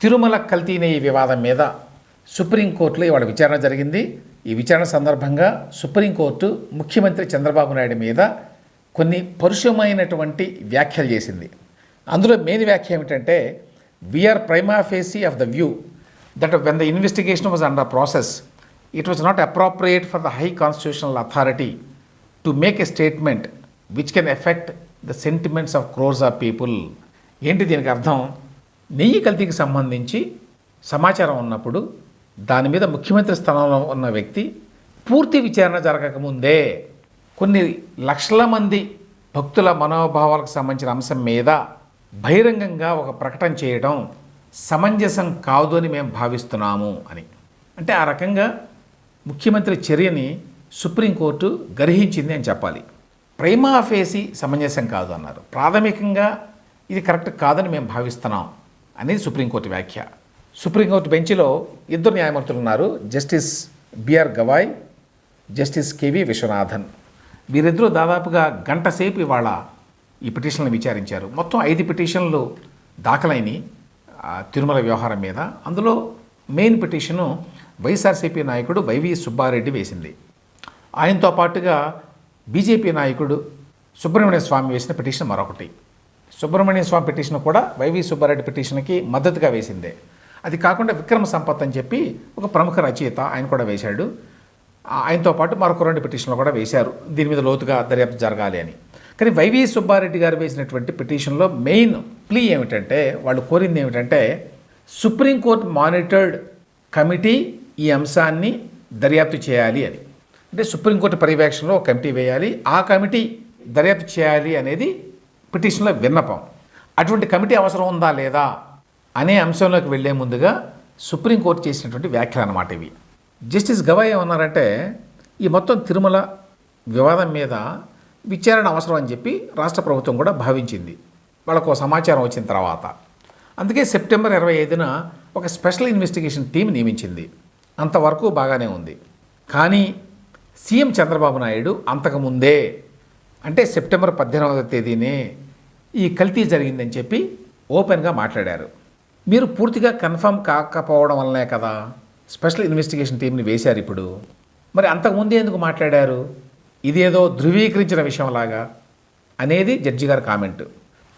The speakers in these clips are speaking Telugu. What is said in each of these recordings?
తిరుమల కల్తీనే ఈ వివాదం మీద సుప్రీంకోర్టులో ఇవాళ విచారణ జరిగింది. ఈ విచారణ సందర్భంగా సుప్రీంకోర్టు ముఖ్యమంత్రి చంద్రబాబు నాయుడు మీద కొన్ని పరుషమైనటువంటి వ్యాఖ్యలు చేసింది. అందులో మెయిన్ వ్యాఖ్య ఏమిటంటే we are prima facie of the view that when the investigation was under process it was not appropriate for the high constitutional authority to make a statement which can affect the sentiments of crores of people ఏంటి దీనికి అర్థం? నెయ్యి కల్తీకి సంబంధించి సమాచారం ఉన్నప్పుడు దాని మీద ముఖ్యమంత్రి స్థానంలో ఉన్న వ్యక్తి పూర్తి విచారణ జరగకముందే కొన్ని లక్షల మంది భక్తుల మనోభావాలకు సంబంధించిన అంశం మీద బహిరంగంగా ఒక ప్రకటన చేయడం సమంజసం కాదు అని మేము భావిస్తున్నాము అని. అంటే ఆ రకంగా ముఖ్యమంత్రి చర్యని సుప్రీంకోర్టు గ్రహించింది అని చెప్పాలి. ప్రేమాఫేసి సమంజసం కాదు అన్నారు. ప్రాథమికంగా ఇది కరెక్ట్ కాదని మేము భావిస్తున్నాం. అనేది సుప్రీంకోర్టు వ్యాఖ్య. సుప్రీంకోర్టు బెంచ్లో ఇద్దరు న్యాయమూర్తులు ఉన్నారు justice B R Gavai justice K V Viswanathan. వీరిద్దరూ దాదాపుగా గంట సేపు ఇవాళ ఈ పిటిషన్లు విచారించారు. మొత్తం ఐదు పిటిషన్లు దాఖలైనవి తిరుమల వ్యవహారం మీద. అందులో మెయిన్ పిటిషను వైఎస్ఆర్సీపీ నాయకుడు వైవి సుబ్బారెడ్డి వేసింది. ఆయనతో పాటుగా బీజేపీ నాయకుడు సుబ్రహ్మణ్య స్వామి వేసిన పిటిషన్ మరొకటి. సుబ్రహ్మణ్య స్వామి పిటిషన్ కూడా వైవి సుబ్బారెడ్డి పిటిషన్కి మద్దతుగా వేసిందే. అది కాకుండా విక్రమ సంపత్ అని చెప్పి ఒక ప్రముఖ రచయిత ఆయన కూడా వేశాడు. ఆయనతో పాటు మరొక రెండు పిటిషన్లు కూడా వేశారు. దీని మీద లోతుగా దర్యాప్తు జరగాలి అని. కానీ వైవి సుబ్బారెడ్డి గారు వేసినటువంటి పిటిషన్లో మెయిన్ ప్లీ ఏమిటంటే వాళ్ళు కోరింది ఏమిటంటే సుప్రీంకోర్టు మానిటర్డ్ కమిటీ ఈ అంశాన్ని దర్యాప్తు చేయాలి అని. అంటే సుప్రీంకోర్టు పర్యవేక్షణలో ఒక కమిటీ వేయాలి. ఆ కమిటీ దర్యాప్తు చేయాలి అనేది పిటిషన్లో విన్నపం. అటువంటి కమిటీ అవసరం ఉందా లేదా అనే అంశంలోకి వెళ్ళే ముందుగా సుప్రీంకోర్టు చేసినటువంటి వ్యాఖ్యలు అనమాట ఇవి. జస్టిస్ గవాయ్ ఏమన్నారంటే ఈ మొత్తం తిరుమల వివాదం మీద విచారణ అవసరం అని చెప్పి రాష్ట్ర ప్రభుత్వం కూడా భావించింది. వాళ్ళకు సమాచారం వచ్చిన తర్వాత. అందుకే సెప్టెంబర్ ఇరవై ఐదున ఒక స్పెషల్ ఇన్వెస్టిగేషన్ టీం నియమించింది. అంతవరకు బాగానే ఉంది. కానీ సీఎం చంద్రబాబు నాయుడు అంతకుముందే అంటే సెప్టెంబర్ పద్దెనిమిదవ తేదీనే ఈ కల్తీ జరిగిందని చెప్పి ఓపెన్గా మాట్లాడారు. మీరు పూర్తిగా కన్ఫర్మ్ కాకపోవడం వల్లనే కదా స్పెషల్ ఇన్వెస్టిగేషన్ టీంని వేశారు ఇప్పుడు. మరి అంతకుముందే ఎందుకు మాట్లాడారు? ఇదేదో ధృవీకరించిన విషయంలాగా అనేది జడ్జి గారి కామెంట్.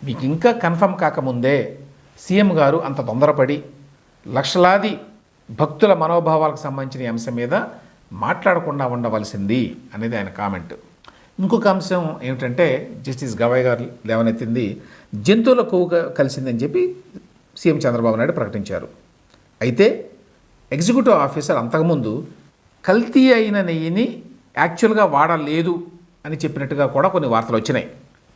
మీకు ఇంకా కన్ఫర్మ్ కాకముందే సీఎం గారు అంత తొందరపడి లక్షలాది భక్తుల మనోభావాలకు సంబంధించిన అంశం మీద మాట్లాడకుండా ఉండవలసింది అనేది ఆయన కామెంట్. ఇంకొక అంశం ఏమిటంటే జస్టిస్ గవాయ్ గారు లేవనెత్తింది జంతువుల కొవ్వు కలిసిందని చెప్పి సీఎం చంద్రబాబు నాయుడు ప్రకటించారు. అయితే ఎగ్జిక్యూటివ్ ఆఫీసర్ అంతకుముందు కల్తీ అయిన నెయ్యిని యాక్చువల్గా వాడలేదు అని చెప్పినట్టుగా కూడా కొన్ని వార్తలు వచ్చినాయి.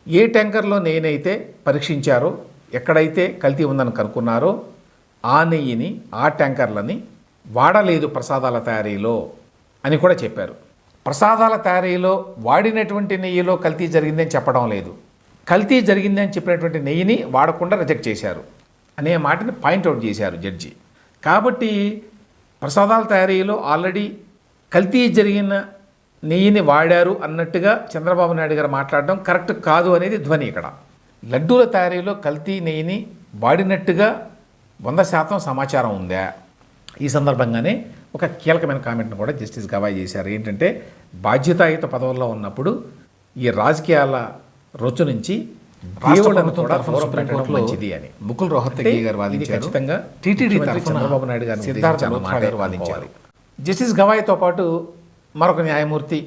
ఏ ట్యాంకర్లో నెయ్యినైతే పరీక్షించారో ఎక్కడైతే కల్తీ ఉందని కనుక్కున్నారో ఆ నెయ్యిని ఆ ట్యాంకర్లని వాడలేదు ప్రసాదాల తయారీలో అని కూడా చెప్పారు. ప్రసాదాల తయారీలో వాడినటువంటి నెయ్యిలో కల్తీ జరిగిందని చెప్పడం లేదు. కల్తీ జరిగిందని చెప్పినటువంటి నెయ్యిని వాడకుండా రిజెక్ట్ చేశారు అనే మాటని పాయింట్అవుట్ చేశారు జడ్జి. కాబట్టి ప్రసాదాల తయారీలో ఆల్రెడీ కల్తీ జరిగిన నెయ్యిని వాడారు అన్నట్టుగా చంద్రబాబు నాయుడు గారు మాట్లాడడం కరెక్ట్ కాదు అనేది ధ్వని ఇక్కడ. లడ్డూల తయారీలో కల్తీ నెయ్యిని వాడినట్టుగా వంద శాతం సమాచారం ఉందా? ఈ సందర్భంగానే ఒక కీలకమైన కామెంట్ను కూడా జస్టిస్ గవాయ్ చేశారు. ఏంటంటే బాధ్యతాయుత పదవుల్లో ఉన్నప్పుడు ఈ రాజకీయాల రొచ్చు నుంచి దేవుళ్ళను కూడా దూరం పెట్టడం మంచిది అని. ముకుల్ రోహత్తగి గారు వాదించారు. ఖచ్చితంగా టీటీడీ చంద్రబాబు నాయుడు గారు సిద్ధార్థ మల్హోత్రా గారు వాదించారు. జస్టిస్ గవాయ్తో పాటు మరొక న్యాయమూర్తి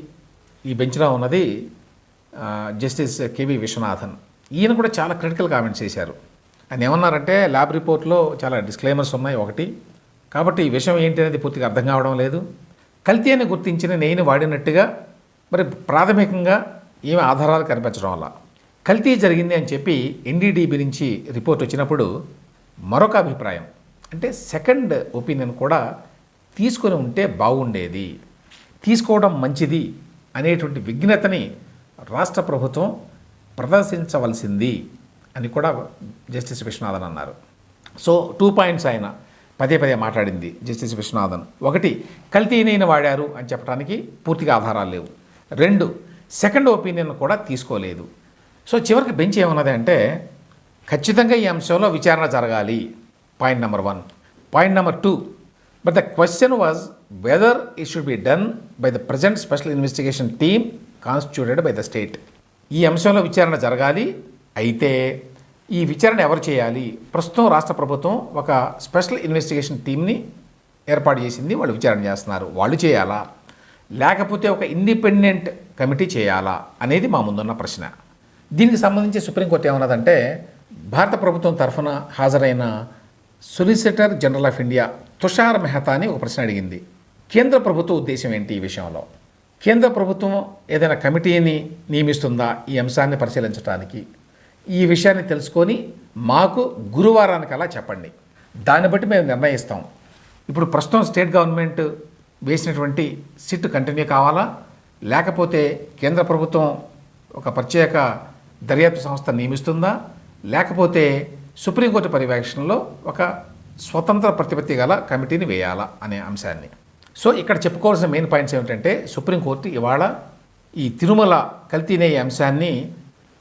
ఈ బెంచ్లో ఉన్నది జస్టిస్ కేవి విశ్వనాథన్. ఈయన కూడా చాలా క్రిటికల్ కామెంట్స్ చేశారు. ఆయన ఏమన్నారంటే ల్యాబ్ రిపోర్ట్లో చాలా డిస్క్లైమర్స్ ఉన్నాయి ఒకటి. కాబట్టి ఈ విషయం ఏంటి అనేది పూర్తిగా అర్థం కావడం లేదు. కల్తీ అని గుర్తించిన నెయ్యిని వాడినట్టుగా మరి ప్రాథమికంగా ఏమి ఆధారాలు కనిపించడం వల్ల. కల్తీ జరిగింది అని చెప్పి ఎన్డీడీబీ నుంచి రిపోర్ట్ వచ్చినప్పుడు మరొక అభిప్రాయం. అంటే సెకండ్ ఒపీనియన్ కూడా తీసుకొని ఉంటే బాగుండేది తీసుకోవడం మంచిది అనేటువంటి విఘ్నతని రాష్ట్ర ప్రభుత్వం ప్రదర్శించవలసింది అని కూడా జస్టిస్ విశ్వనాథన్ అన్నారు. సో టూ పాయింట్స్ ఆయన. పదే పదే మాట్లాడింది జస్టిస్ విశ్వనాథన్. ఒకటి కల్తీనైన వాడారు అని చెప్పడానికి పూర్తిగా ఆధారాలు లేవు. రెండు సెకండ్ ఒపీనియన్ కూడా తీసుకోలేదు. సో చివరికి బెంచ్ ఏమన్నది అంటే ఖచ్చితంగా ఈ అంశంలో విచారణ జరగాలి. Point number one point number two but the question was whether it should be done by the present special investigation team constituted by the state ఈ అంశంలో విచారణ జరగాలి అయితే ఈ విచారణ ఎవరు చేయాలి? ప్రస్తుతం రాష్ట్ర ప్రభుత్వం ఒక స్పెషల్ ఇన్వెస్టిగేషన్ టీమ్ని ఏర్పాటు చేసింది. వాళ్ళు విచారణ చేస్తున్నారు. వాళ్ళు చేయాలా? లేకపోతే ఒక ఇండిపెండెంట్ కమిటీ చేయాలా? అనేది మా ముందున్న ప్రశ్న. దీనికి సంబంధించి సుప్రీంకోర్టు ఏమన్నదంటే భారత ప్రభుత్వం తరఫున హాజరైన solicitor general of India Tushar Mehta అని ఒక ప్రశ్న అడిగింది. కేంద్ర ప్రభుత్వ ఉద్దేశం ఏంటి ఈ విషయంలో? కేంద్ర ప్రభుత్వం ఏదైనా కమిటీని నియమిస్తుందా ఈ అంశాన్ని పరిశీలించడానికి ఈ విషయాన్ని తెలుసుకొని మాకు గురువారానికల్లా చెప్పండి. దాన్ని బట్టి మేము నిర్ణయిస్తాం. ఇప్పుడు ప్రస్తుతం స్టేట్ గవర్నమెంట్ వేసినటువంటి సిట్ కంటిన్యూ కావాలా? లేకపోతే కేంద్ర ప్రభుత్వం ఒక ప్రత్యేక దర్యాప్తు సంస్థ నియమిస్తుందా? లేకపోతే సుప్రీంకోర్టు పర్యవేక్షణలో ఒక స్వతంత్ర ప్రతిపత్తి గల కమిటీని వేయాలా అనే అంశాన్ని. సో ఇక్కడ చెప్పుకోవాల్సిన మెయిన్ పాయింట్స్ ఏమిటంటే సుప్రీంకోర్టు ఇవాళ ఈ తిరుమల కల్తీనే ఈ అంశాన్ని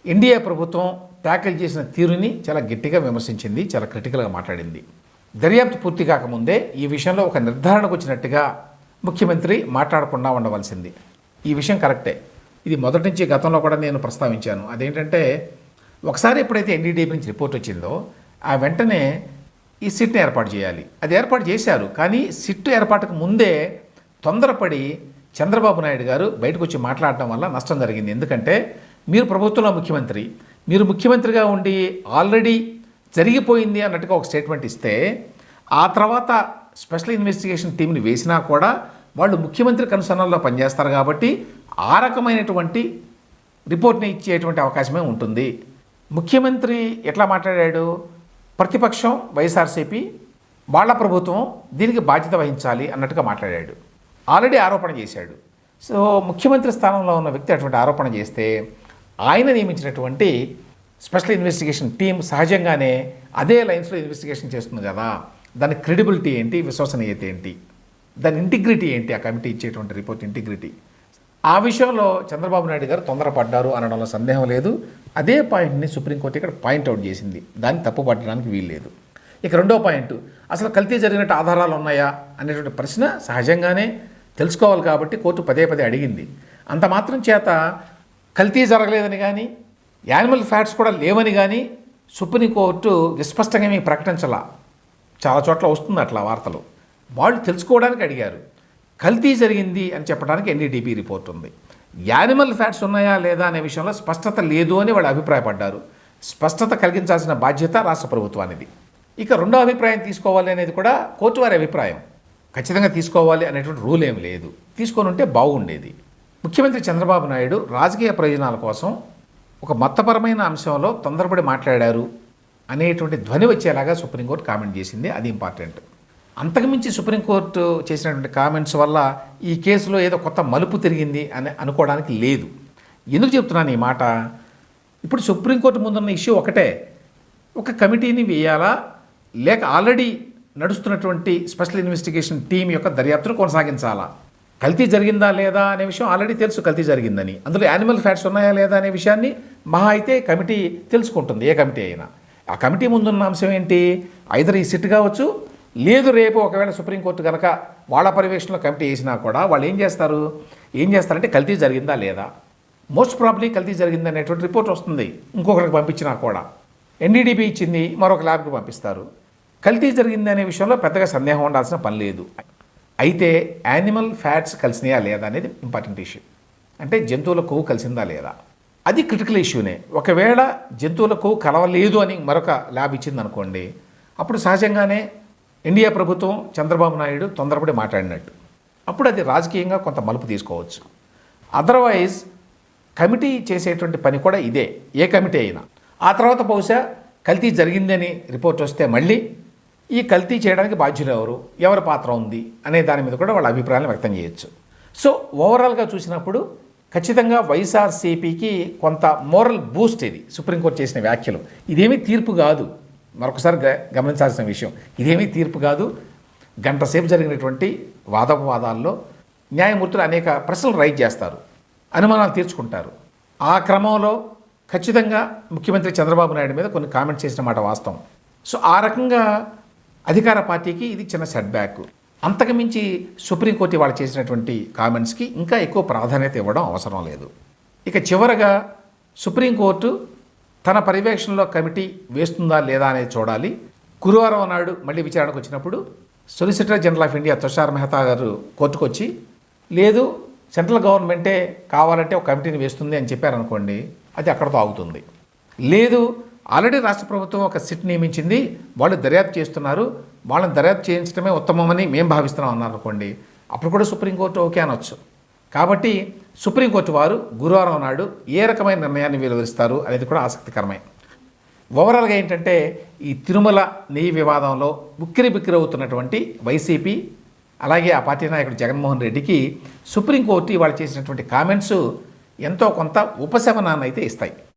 ఎన్డీఏ ప్రభుత్వం ట్యాకిల్ చేసిన తీరుని చాలా గట్టిగా విమర్శించింది చాలా క్రిటికల్గా మాట్లాడింది. దర్యాప్తు పూర్తి కాకముందే ఈ విషయంలో ఒక నిర్ధారణకు వచ్చినట్టుగా ముఖ్యమంత్రి మాట్లాడకుండా ఉండవలసింది. ఈ విషయం కరెక్టే. ఇది మొదటి నుంచి గతంలో కూడా నేను ప్రస్తావించాను. అదేంటంటే ఒకసారి ఎప్పుడైతే ఎన్డీడీపీ నుంచి రిపోర్ట్ వచ్చిందో ఆ వెంటనే ఈ సిట్ని ఏర్పాటు చేయాలి. అది ఏర్పాటు చేశారు కానీ సిట్ ఏర్పాటుకు ముందే తొందరపడి చంద్రబాబు నాయుడు గారు బయటకు వచ్చి మాట్లాడటం వల్ల నష్టం జరిగింది. ఎందుకంటే మీరు ప్రభుత్వంలో ముఖ్యమంత్రి మీరు ముఖ్యమంత్రిగా ఉండి ఆల్రెడీ జరిగిపోయింది అన్నట్టుగా ఒక స్టేట్మెంట్ ఇస్తే ఆ తర్వాత స్పెషల్ ఇన్వెస్టిగేషన్ టీంని వేసినా కూడా వాళ్ళు ముఖ్యమంత్రి కనుసరణలో పనిచేస్తారు కాబట్టి ఆ రకమైనటువంటి రిపోర్ట్ని ఇచ్చేటువంటి అవకాశమే ఉంటుంది. ముఖ్యమంత్రి ఎట్లా మాట్లాడాడు? ప్రతిపక్షం వైఎస్ఆర్సీపీ వాళ్ళ ప్రభుత్వం దీనికి బాధ్యత వహించాలి అన్నట్టుగా మాట్లాడాడు. ఆల్రెడీ ఆరోపణ చేశాడు. సో ముఖ్యమంత్రి స్థానంలో ఉన్న వ్యక్తి అటువంటి ఆరోపణ చేస్తే ఆయన నియమించినటువంటి స్పెషల్ ఇన్వెస్టిగేషన్ టీం సహజంగానే అదే లైన్స్లో ఇన్వెస్టిగేషన్ చేస్తుంది కదా. దాని క్రెడిబిలిటీ ఏంటి? విశ్వసనీయత ఏంటి? దాని ఇంటిగ్రిటీ ఏంటి? ఆ కమిటీ ఇచ్చేటువంటి రిపోర్ట్ ఇంటిగ్రిటీ. ఆ విషయంలో చంద్రబాబు నాయుడు గారు తొందరపడ్డారు అనడంలో సందేహం లేదు. అదే పాయింట్ని సుప్రీంకోర్టు ఇక్కడ పాయింట్అవుట్ చేసింది. దాన్ని తప్పుపట్టడానికి వీల్లేదు. ఇక రెండో పాయింట్ అసలు కల్తీ జరిగినట్టు ఆధారాలు ఉన్నాయా అనేటువంటి ప్రశ్న సహజంగానే తెలుసుకోవాలి కాబట్టి కోర్టు పదే పదే అడిగింది. అంత మాత్రం చేత కల్తీ జరగలేదని కానీ యానిమల్ ఫ్యాట్స్ కూడా లేవని కానీ సుప్రీంకోర్టు విస్పష్టంగా మీ ప్రకటించలా. చాలా చోట్ల వస్తుంది అట్లా వార్తలు. వాళ్ళు తెలుసుకోవడానికి అడిగారు. కల్తీ జరిగింది అని చెప్పడానికి ఎన్డీటీపీ రిపోర్ట్ ఉంది. యానిమల్ ఫ్యాట్స్ ఉన్నాయా లేదా అనే విషయంలో స్పష్టత లేదు అని వాళ్ళు అభిప్రాయపడ్డారు. స్పష్టత కలిగించాల్సిన బాధ్యత రాష్ట్ర ప్రభుత్వానిది. ఇక రెండో అభిప్రాయం తీసుకోవాలి అనేది కూడా కోర్టు వారి అభిప్రాయం. ఖచ్చితంగా తీసుకోవాలి అనేటువంటి రూల్ ఏం లేదు. తీసుకొని ఉంటే బాగుండేది. ముఖ్యమంత్రి చంద్రబాబు నాయుడు రాజకీయ ప్రయోజనాల కోసం ఒక మతపరమైన అంశంలో తొందరపడి మాట్లాడారు అనేటువంటి ధ్వని వచ్చేలాగా సుప్రీంకోర్టు కామెంట్ చేసింది. అది ఇంపార్టెంట్. అంతకుమించి సుప్రీంకోర్టు చేసినటువంటి కామెంట్స్ వల్ల ఈ కేసులో ఏదో కొత్త మలుపు తిరిగింది అని అనుకోవడానికి లేదు. ఎందుకు చెప్తున్నాను ఈ మాట? ఇప్పుడు సుప్రీంకోర్టు ముందున్న ఇష్యూ ఒకటే. ఒక కమిటీని వేయాలా? లేక ఆల్రెడీ నడుస్తున్నటువంటి స్పెషల్ ఇన్వెస్టిగేషన్ టీం యొక్క దర్యాప్తును కొనసాగించాలా? కల్తీ జరిగిందా లేదా అనే విషయం ఆల్రెడీ తెలుసు కల్తీ జరిగిందని. అందులో యానిమల్ ఫ్యాట్స్ ఉన్నాయా లేదా అనే విషయాన్ని మహా అయితే కమిటీ తెలుసుకుంటుంది ఏ కమిటీ అయినా. ఆ కమిటీ ముందున్న అంశం ఏంటి? ఐదర్ ఈ సిట్ కావచ్చు లేదు రేపు ఒకవేళ సుప్రీంకోర్టు కనుక వాళ్ళ పర్యవేక్షణలో కమిటీ వేసినా కూడా వాళ్ళు ఏం చేస్తారు? ఏం చేస్తారంటే కల్తీ జరిగిందా లేదా? మోస్ట్ ప్రాబ్లీ కల్తీ జరిగింది అనేటువంటి రిపోర్ట్ వస్తుంది ఇంకొకరికి పంపించినా కూడా. ఎన్డీడీపీ ఇచ్చింది మరొక ల్యాబ్కి పంపిస్తారు. కల్తీ జరిగింది అనే విషయంలో పెద్దగా సందేహం ఉండాల్సిన పని లేదు. అయితే యానిమల్ ఫ్యాట్స్ కలిసినాయా లేదా అనేది ఇంపార్టెంట్ ఇష్యూ. అంటే జంతువుల కొవ్వు కలిసిందా లేదా? అది క్రిటికల్ ఇష్యూనే. ఒకవేళ జంతువుల కొవ్వు కలవలేదు అని మరొక ల్యాబ్ ఇచ్చింది అనుకోండి అప్పుడు సహజంగానే ఇండియా ప్రభుత్వం చంద్రబాబు నాయుడు తొందరపడి మాట్లాడినట్టు. అప్పుడు అది రాజకీయంగా కొంత మలుపు తీసుకోవచ్చు. అదర్వైజ్ కమిటీ చేసేటువంటి పని కూడా ఇదే. ఏ కమిటీ అయినా. ఆ తర్వాత బహుశా కల్తీ జరిగిందని రిపోర్ట్ వస్తే మళ్ళీ ఈ కల్తీ చేయడానికి బాధ్యులు ఎవరు? ఎవరి పాత్ర ఉంది? అనే దాని మీద కూడా వాళ్ళ అభిప్రాయాలను వ్యక్తం చేయొచ్చు. సో ఓవరాల్గా చూసినప్పుడు ఖచ్చితంగా వైఎస్ఆర్సీపీకి కొంత మోరల్ బూస్ట్ ఇది. సుప్రీంకోర్టు చేసిన వ్యాఖ్యలు. ఇదేమీ తీర్పు కాదు. మరొకసారి గ- గమనించాల్సిన విషయం. ఇదేమీ తీర్పు కాదు. గంట సేపు జరిగినటువంటి వాదోపవాదాల్లో న్యాయమూర్తులు అనేక ప్రశ్నలు రైజ్ చేస్తారు. అనుమానాలు తీర్చుకుంటారు. ఆ క్రమంలో ఖచ్చితంగా ముఖ్యమంత్రి చంద్రబాబు నాయుడు మీద కొన్ని కామెంట్స్ చేసిన మాట వాస్తవం. సో ఆ రకంగా అధికార పార్టీకి ఇది చిన్న సెట్ బ్యాక్ అంతకుమించి సుప్రీంకోర్టు వాళ్ళు చేసినటువంటి కామెంట్స్కి ఇంకా ఎక్కువ ప్రాధాన్యత ఇవ్వడం అవసరం లేదు. ఇక చివరగా సుప్రీంకోర్టు తన పర్యవేక్షణలో కమిటీ వేస్తుందా లేదా అనేది చూడాలి. గురువారం నాడు మళ్ళీ విచారణకు వచ్చినప్పుడు solicitor general of India Tushar Mehta garu కోర్టుకు వచ్చి లేదు సెంట్రల్ గవర్నమెంటే కావాలంటే ఒక కమిటీని వేస్తుంది అని చెప్పారనుకోండి అది అక్కడతో ఆగుతుంది. లేదు ఆల్రెడీ రాష్ట్ర ప్రభుత్వం ఒక సిట్ నియమించింది వాళ్ళు దర్యాప్తు చేస్తున్నారు. వాళ్ళని దర్యాప్తు చేయించడమే ఉత్తమమని మేము భావిస్తున్నాం అన్నారు అనుకోండి అప్పుడు కూడా సుప్రీంకోర్టు ఓకే అనొచ్చు. కాబట్టి సుప్రీంకోర్టు వారు గురువారం నాడు ఏ రకమైన నిర్ణయాన్ని వెలువరిస్తారు అనేది కూడా ఆసక్తికరమే. ఓవరాల్గా ఏంటంటే ఈ తిరుమల నెయ్యి వివాదంలో ఉక్కిరి బిక్కిరి అవుతున్నటువంటి వైసీపీ అలాగే ఆ పార్టీ నాయకుడు జగన్మోహన్ రెడ్డికి సుప్రీంకోర్టు ఇవాళ చేసినటువంటి కామెంట్స్ ఎంతో కొంత ఉపశమనాన్ని అయితే ఇస్తాయి.